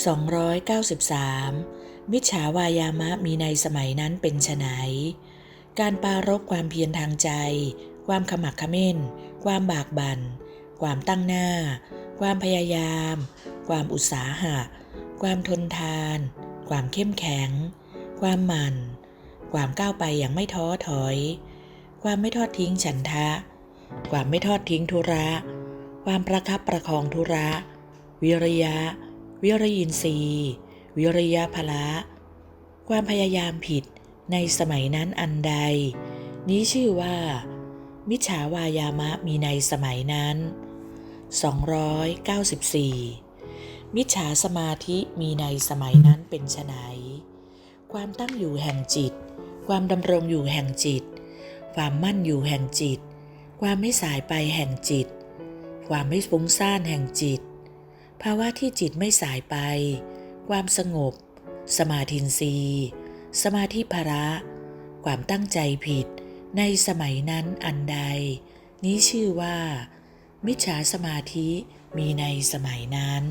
293มิจฉาวายามะมีในสมัยนั้นเป็นไฉนการปรารบความเพียรทางใจ ความขมักขม้น ความบากบัน่น ความตั้งหน้า ความพยายาม ความอุตสาหะ ความทนทาน ความเข้มแข็ง ความหมั่น ความก้าวไปอย่างไม่ท้อถอย ความไม่ทอดทิ้งฉันทะ ความไม่ทอดทิ้งธุระ ความประคับประคองธุระ วิริยะ วิริยินทรีย์ วิริยะพละ ความพยายามผิดในสมัยนั้นอันใด นี้ชื่อว่า มิจฉาวายามะมีในสมัยนั้น 294 มิจฉาสมาธิมีในสมัยนั้นเป็นไฉนความตั้งอยู่แห่งจิต ความดำรงอยู่แห่งจิต ความมั่นอยู่แห่งจิต ความไม่สายไปแห่งจิต ความไม่ฟุ้งซ่านแห่งจิต ภาวะที่จิตไม่สายไป ความสงบ สมาธินรีสมาธิภระ ความตั้งใจผิด ในสมัยนั้นอันใด นี้ชื่อว่า มิจฉาสมาธิมีในสมัยนั้น